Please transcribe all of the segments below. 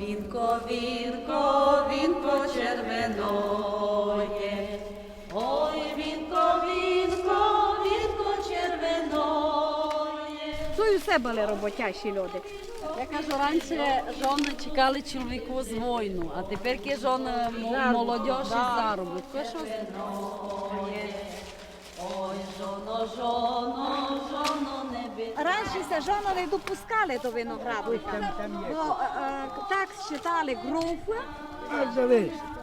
вінко, вінко, вінко червоноє. Ой, вінко, вінко, вінко червоноє. То й усе були роботящі люди. Я кажу, раніше жони чекали чоловіку з війну, а тепер є жони молодь із заробітку. Ой, жоно, жоно, жоно. Раніше се жонові допускали до виноградника. Бо е, е, так считали групи,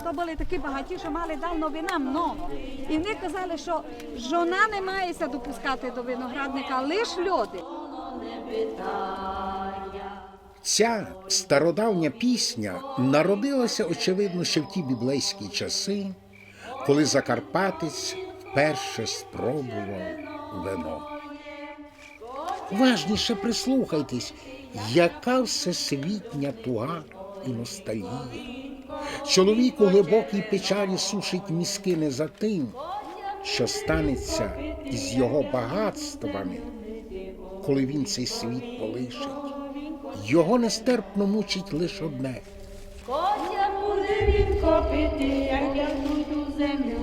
то були такі багаті, що мали давно вина много. І вони казали, що жона не має допускати до виноградника, лише люди. Ця стародавня пісня народилася, очевидно, ще в ті біблейські часи, коли Закарпатець вперше спробував вино. Важніше прислухайтесь, яка всесвітня туга і ностальгія. Чоловік у глибокій печалі сушить мізки не за тим, що станеться із його багатствами, коли він цей світ полишить. Його нестерпно мучить лише одне. Коня буде він копити, як я буду землю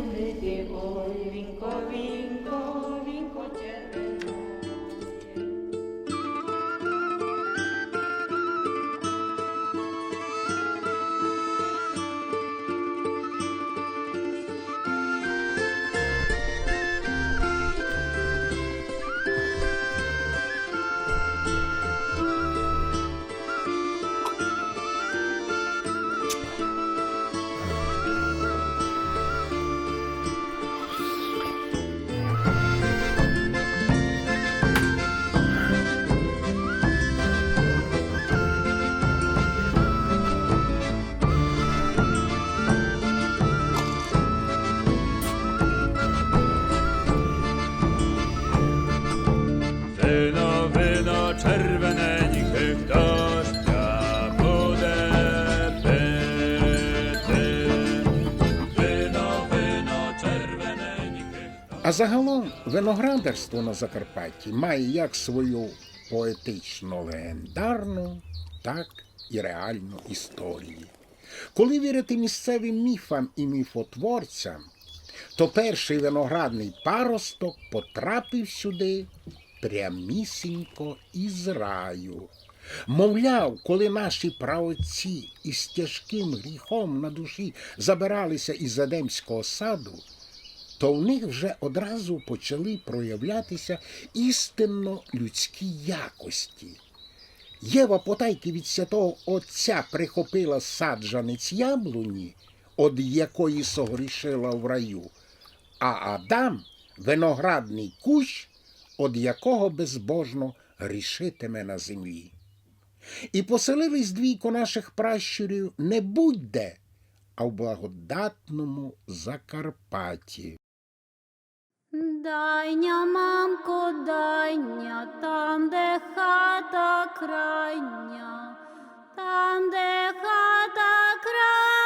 Загалом виноградарство на Закарпатті має як свою поетично легендарну, так і реальну історію. Коли вірити місцевим міфам і міфотворцям, то перший виноградний паросток потрапив сюди прямісінько із раю. Мовляв, коли наші праотці із тяжким гріхом на душі забиралися із Едемського саду, то в них вже одразу почали проявлятися істинно людські якості. Єва потайки від святого Отця прихопила саджанець яблуні, од якої согрішила в раю, а Адам виноградний кущ, од якого безбожно грішитиме на землі. І поселились двійко наших пращурів не будь-де, а в благодатному Закарпатті. Дайня, мамко, дайня, там, де хата крайня, там, де хата крайня.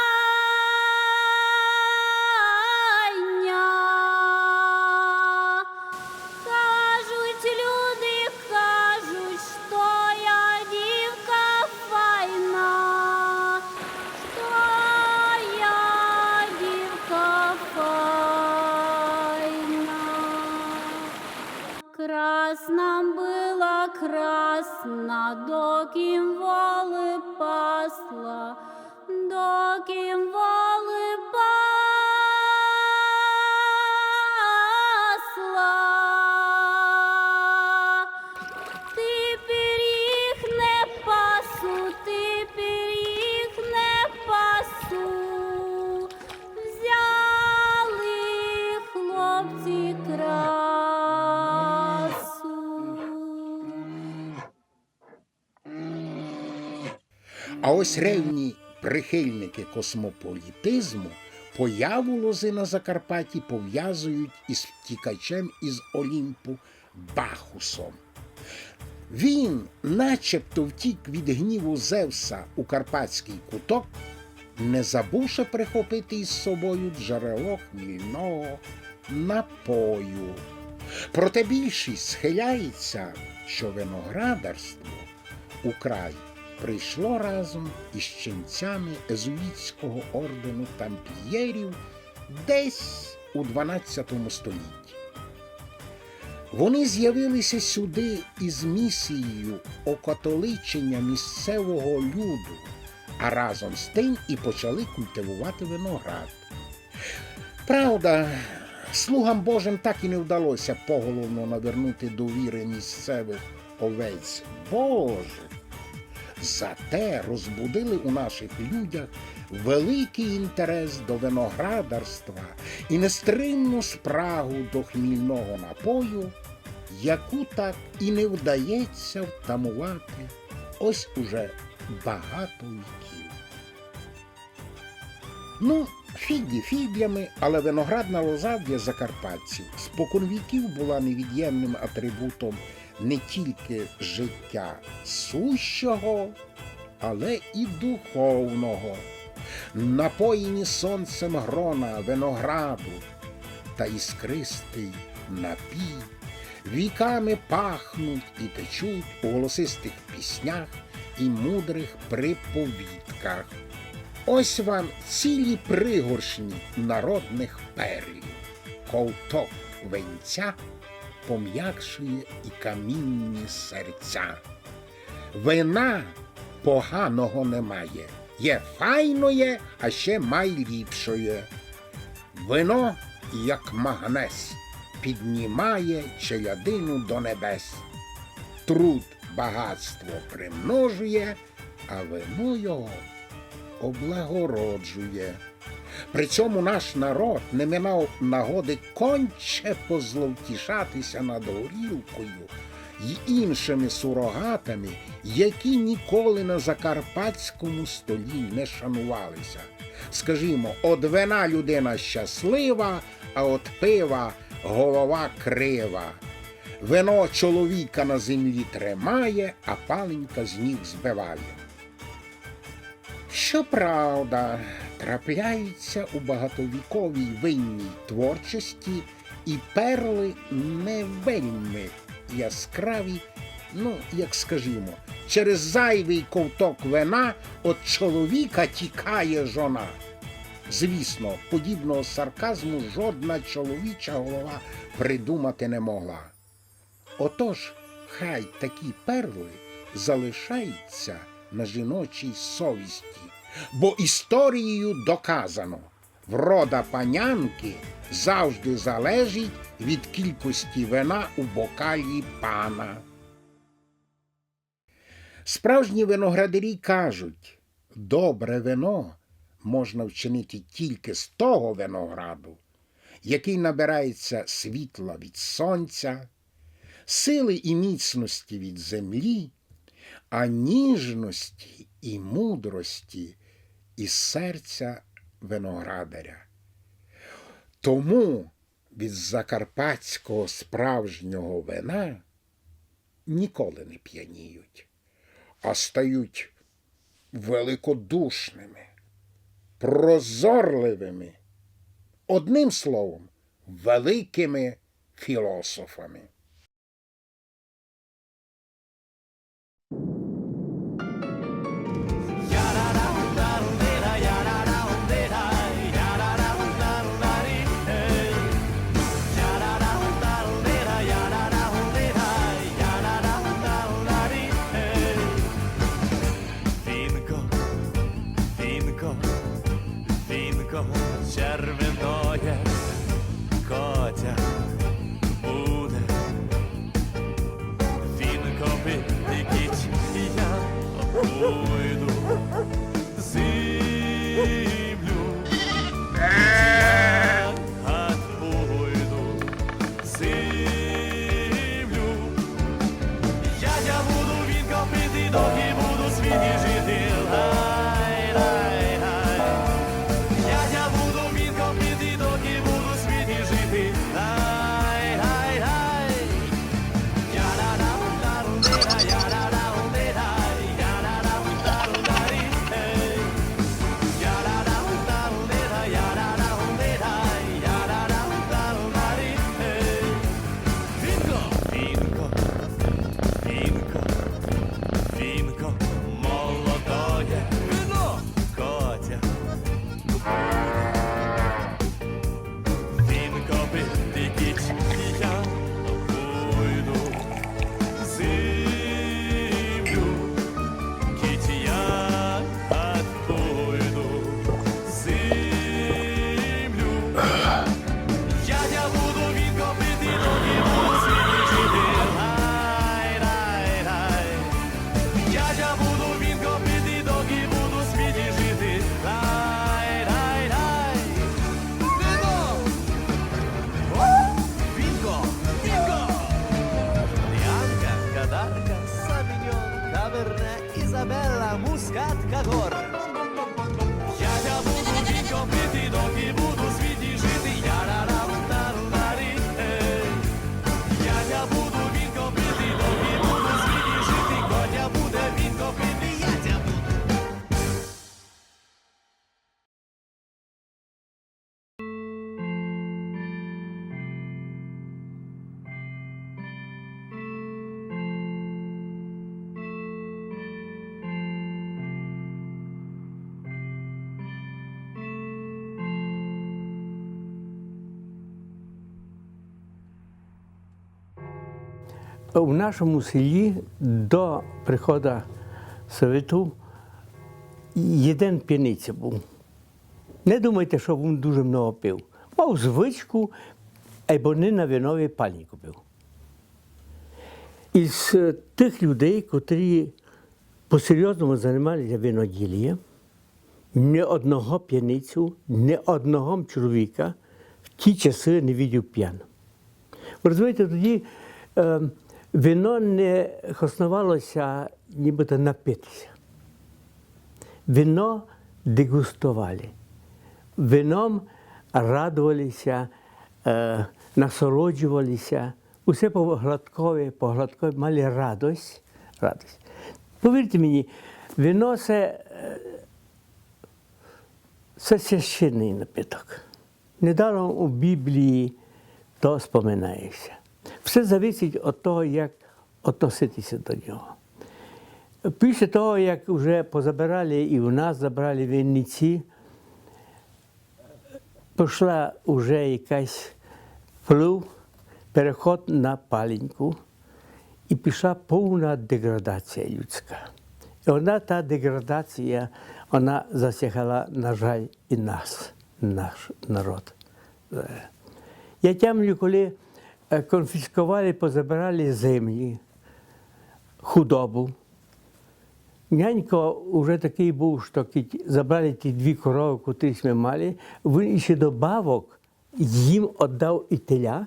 Ось ревні прихильники космополітизму появу лози на Закарпатті пов'язують із втікачем із Олімпу Бахусом. Він, начебто, втік від гніву Зевса у Карпатський куток, не забувши прихопити із собою джерело хмільного напою. Проте більшість схиляється, що виноградарство украй прийшло разом із ченцями езуїтського ордену тамплієрів десь у 12 столітті. Вони з'явилися сюди із місією окатоличення місцевого люду, а разом з тим і почали культивувати виноград. Правда, слугам Божим так і не вдалося поголовно навернути довіри місцевих овець Божих. Зате розбудили у наших людях великий інтерес до виноградарства і нестримну спрагу до хмільного напою, яку так і не вдається втамувати ось уже багато віків. Ну, фіді фідлями, але виноградна лоза для закарпатців споконвіків була невід'ємним атрибутом не тільки життя сущого, але і духовного. Напоїні сонцем грона винограду та іскристий напій віками пахнуть і течуть у голосистих піснях і мудрих приповідках. Ось вам цілі пригоршні народних перлів. Ковток венця пом'якшує і камінні серця. Вина поганого немає, є файноє, а ще майліпшоє. Вино, як магнес, піднімає челядину до небес. Труд багатство примножує, а вино його облагороджує. При цьому наш народ не минав нагоди конче позловтішатися над горілкою й іншими сурогатами, які ніколи на закарпатському столі не шанувалися. Скажімо, от вина людина щаслива, а от пива голова крива. Вино чоловіка на землі тримає, а паленька з ніг збиває. Щоправда, трапляються у багатовіковій винній творчості і перли не вельми яскраві, ну, як скажімо, через зайвий ковток вина от чоловіка тікає жона. Звісно, подібного сарказму жодна чоловіча голова придумати не могла. Отож, хай такі перли залишаються на жіночій совісті, бо історією доказано, врода панянки завжди залежить від кількості вина у бокалі пана. Справжні виноградарі кажуть, добре вино можна вчинити тільки з того винограду, який набирається світла від сонця, сили і міцності від землі, а ніжності і мудрості із серця виноградаря. Тому від закарпатського справжнього вина ніколи не п'яніють, а стають великодушними, прозорливими, одним словом, великими філософами. У нашому селі до приходу Совєту один п'яниця був. Не думайте, що він дуже много пив. Мав звичку, або не на винові пальнику пив. Із е, тих людей, котрі по-серйозному займалися виноділієм, ні одного п'яницю, ні одного чоловіка в ті часи не видів п'яним. Розумієте, тоді е, вино не основалося нібито напитися. Вино дегустували. Вином радувалися, е, насолоджувалися. Усе по гладкові, по гладкові мали радость. радость. Повірте мені, вино це, е, це священний напиток. Недаром у Біблії то споминається. Все залежить від того, як відноситися до нього. Після того, як вже позабирали і у нас забрали винниці, пішла вже якась вплив, переход на паленьку, і пішла повна деградація людська. І вона та деградація, вона засягала, на жаль, і нас, наш народ. Е, Я тямлю, коли конфіскували, позабирали землі, худобу. Нянько вже такий був, що забрали ті дві корови, котрі ми мали, він ще добавок їм віддав і теля,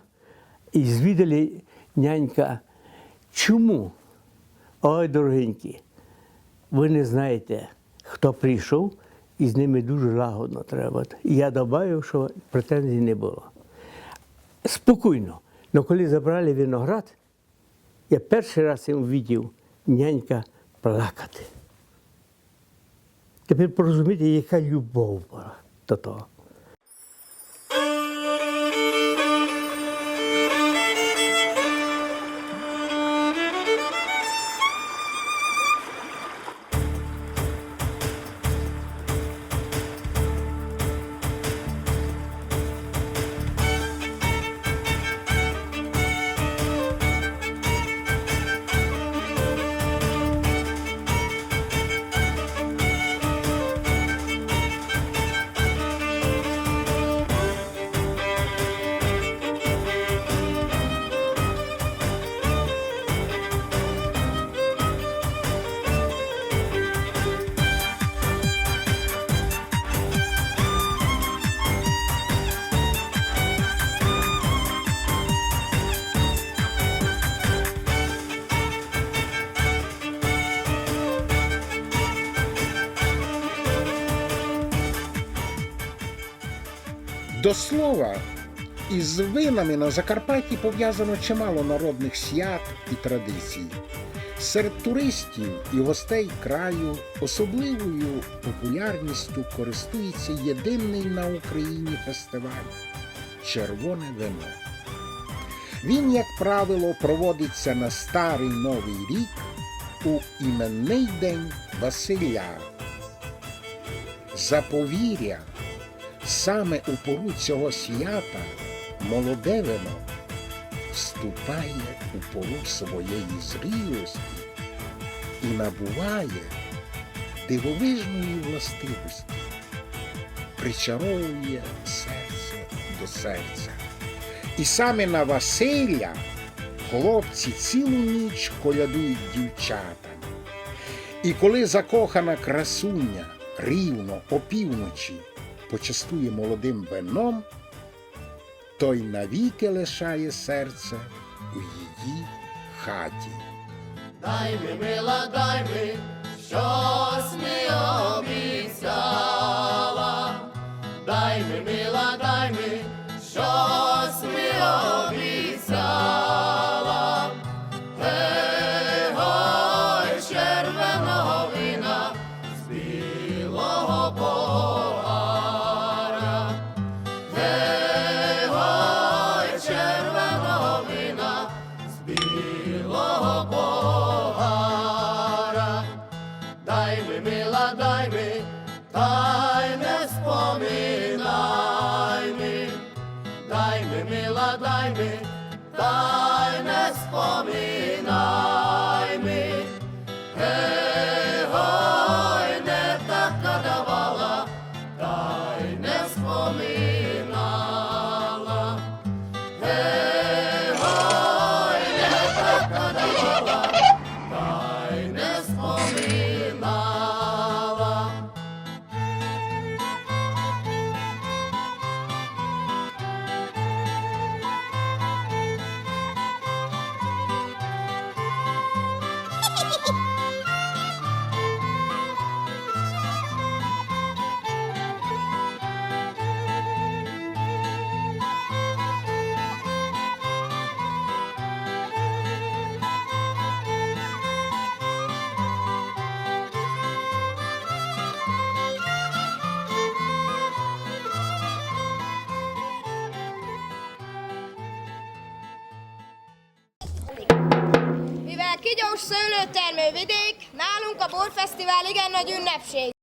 і звідали нянька, чому? Ой, дорогенькі, ви не знаєте, хто прийшов, і з ними дуже лагодно треба. І я додав, що претензій не було. Спокійно. Але коли забрали виноград, я перший раз їм бачив нянька плакати. Тепер порозумієте, яка любов була до того. До слова, із винами на Закарпатті пов'язано чимало народних свят і традицій. Серед туристів і гостей краю особливою популярністю користується єдиний на Україні фестиваль Червоне вино. Він, як правило, проводиться на старий новий рік у іменний день Василя. Заповір'я саме у пору цього свята молоде вино вступає у пору своєї зрілості і набуває дивовижної властивості, причаровує серце до серця. І саме на Василя хлопці цілу ніч колядують дівчатам. І коли закохана красуня рівно опівночі почастує молодим вином, той навіки лишає серце у її хаті. Дай ми, мила, дай ми, щось ми обіцяла. Дай ми, мила, дай ми, щось ми обіцяла. Kigyós szőlőtermő vidék, nálunk a borfesztivál igen nagy ünnepség.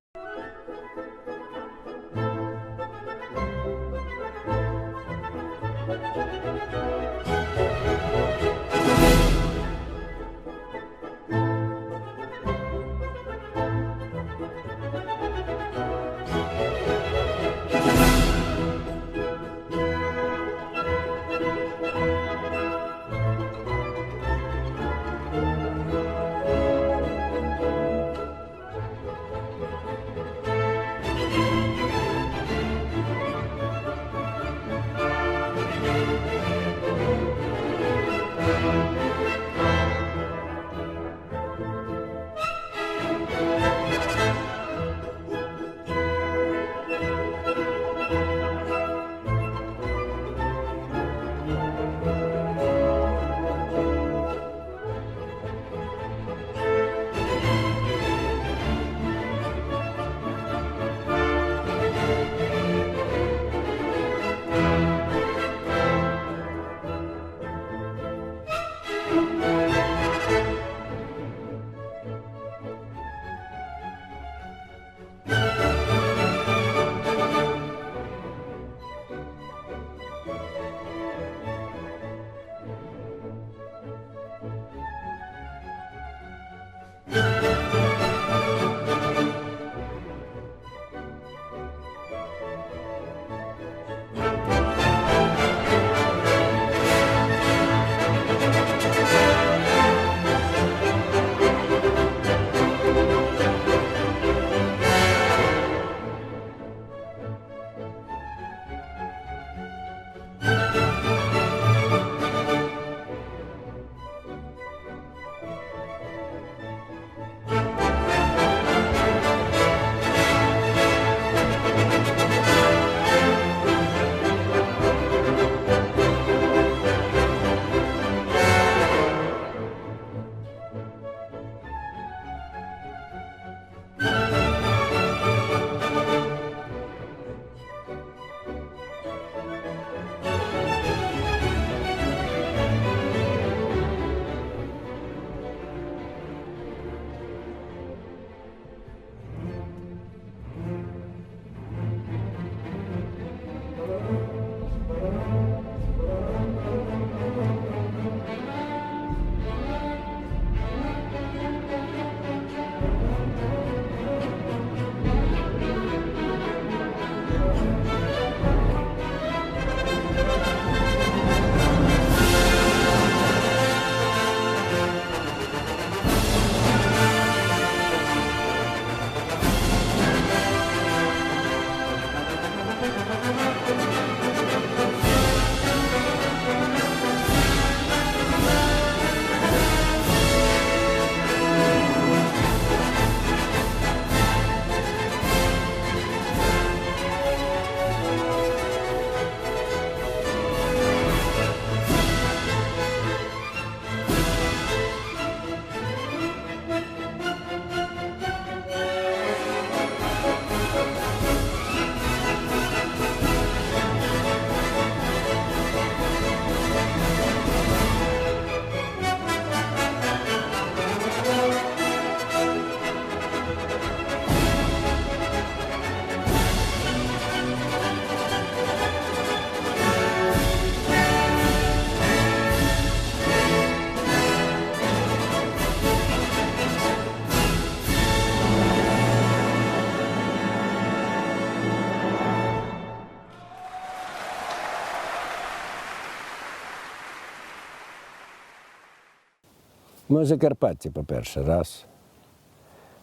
Ми Закарпатці, по-перше, раз.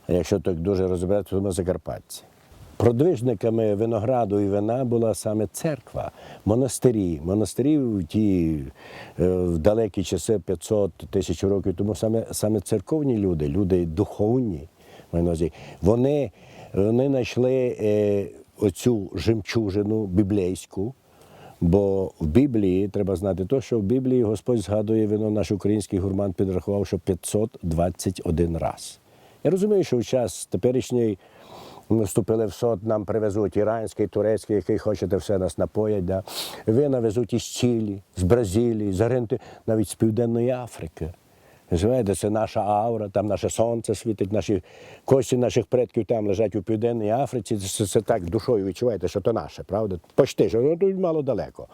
А якщо так дуже розібратися, то ми Закарпатці. Продвижниками винограду і вина була саме церква, монастирі. Монастирі в ті е, в далекі часи 500 тисяч років тому саме, саме церковні люди, люди духовні, вони, вони знайшли е, оцю жемчужину біблійську. Бо в Біблії треба знати те, що в Біблії Господь згадує вино, наш український гурман підрахував, що 521 раз. Я розумію, що в час теперішній вступили в сот, нам привезуть іранський, турецький, який хочете, все нас напоять. Да. Вина везуть із Чилі, з Бразилії, з Аргентини, навіть з Південної Африки. Розумієте, це наша аура, там наше сонце світить, наші кості наших предків там лежать у Південній Африці. Це, це так душою відчуваєте, що то наше, правда? Почти, що ну, тут мало далеко.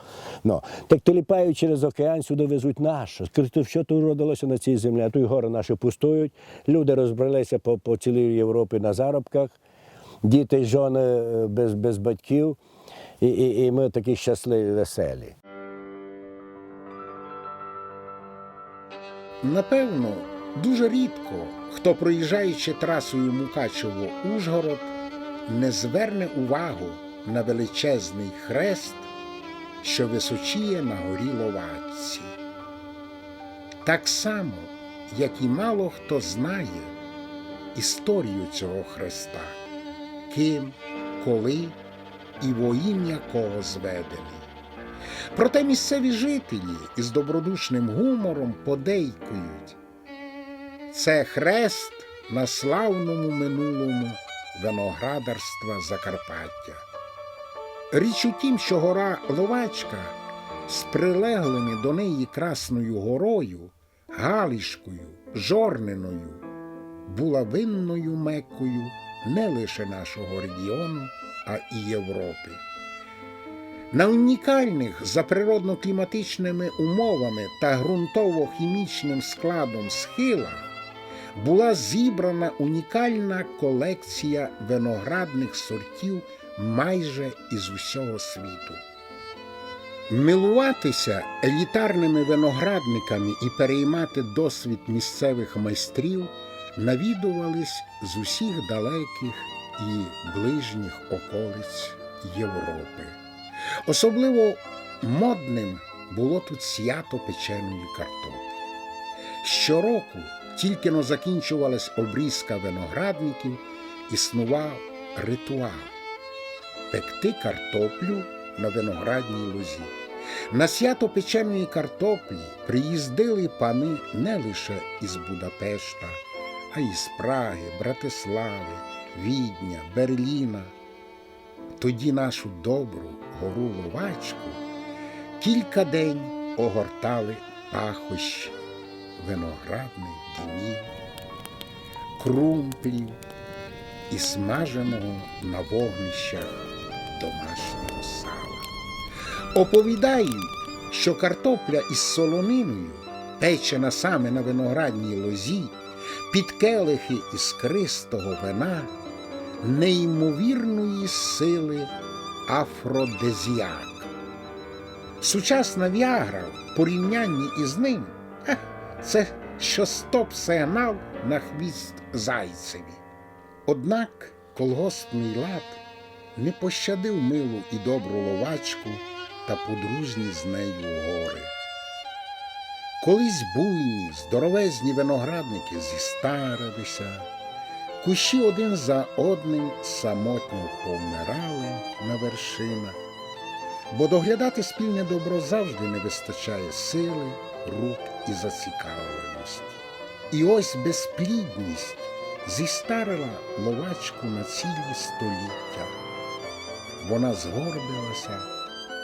Ну, так теліпають через океан, сюди везуть наше. Що тут родилося на цій землі, а тут гори наші пустують, люди розбралися по, по цілій Європі на заробках, діти, жони е, без, без батьків, і, і, і ми такі щасливі, веселі. Напевно, дуже рідко, хто проїжджаючи трасою Мукачево-Ужгород, не зверне увагу на величезний хрест, що височіє на горі Ловатці. Так само, як і мало хто знає історію цього хреста, ким, коли і во ім'я кого зведений. Проте місцеві жителі із добродушним гумором подейкують. Це хрест на славному минулому виноградарства Закарпаття. Річ у тім, що гора Ловачка з прилеглими до неї Красною горою, Галішкою, Жорниною була винною меккою не лише нашого регіону, а і Європи. На унікальних за природно-кліматичними умовами та ґрунтово-хімічним складом схилах була зібрана унікальна колекція виноградних сортів майже із усього світу. Милуватися елітарними виноградниками і переймати досвід місцевих майстрів навідувались з усіх далеких і ближніх околиць Європи. Особливо модним було тут свято печеної картоплі. Щороку, тільки но закінчувалась обрізка виноградників, існував ритуал пекти картоплю на виноградній лозі. На свято печеної картоплі приїздили пани не лише із Будапешта, а й з Праги, Братислави, Відня, Берліна. Тоді нашу добру гору Ловачку кілька день огортали пахощі виноградних дімів, крумплів і смаженого на вогнищах домашнього сала. Оповідають, що картопля із солониною, печена саме на виноградній лозі, під келихи іскристого вина, неймовірної сили афродезіак. Сучасна Віагра в порівнянні із ним це що стоп-сигнал на хвіст зайцеві. Однак колгоспний лад не пощадив милу і добру ловачку та подружні з нею гори. Колись буйні, здоровезні виноградники зістарилися, кущі один за одним самотньо повмирали на вершинах, бо доглядати спільне добро завжди не вистачає сили, рук і зацікавленості. І ось безплідність зістарила ловачку на цілі століття. Вона згорбилася,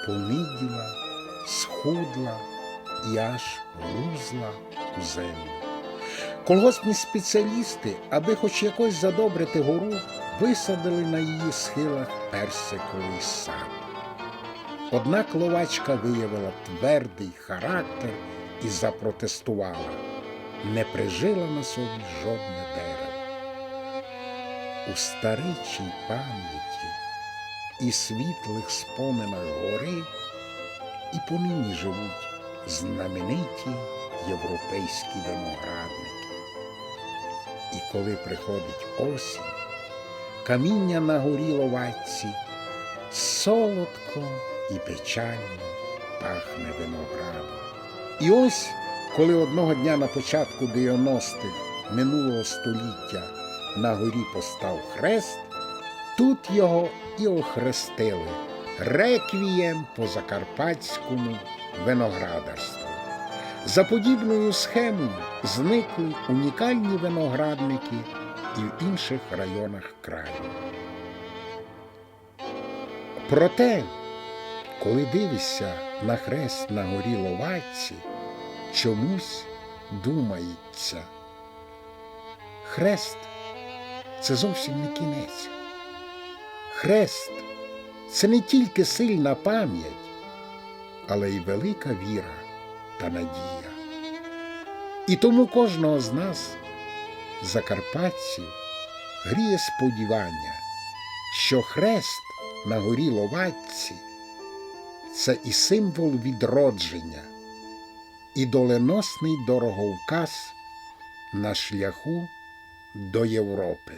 пониділа, схудла і аж грузла у землю. Колгоспні спеціалісти, аби хоч якось задобрити гору, висадили на її схилах персиковий сад. Однак ловачка виявила твердий характер і запротестувала, не прижила на собі жодне дерево. У старичій пам'яті і світлих споминах гори і понині живуть знамениті європейські виноградники. І коли приходить осінь, каміння на горі ловатці солодко і печально пахне виноградом. І ось, коли одного дня на початку 90-х минулого століття на горі постав хрест, тут його і охрестили реквієм по закарпатському виноградарству. За подібною схемою зникли унікальні виноградники і в інших районах краю. Проте, коли дивишся на хрест на горі Ловатці, чомусь думається. Хрест це зовсім не кінець. Хрест це не тільки сильна пам'ять, але й велика віра та надія. І тому кожного з нас, закарпатців, гріє сподівання, що хрест на горі Ловатці це і символ відродження, і доленосний дороговказ на шляху до Європи.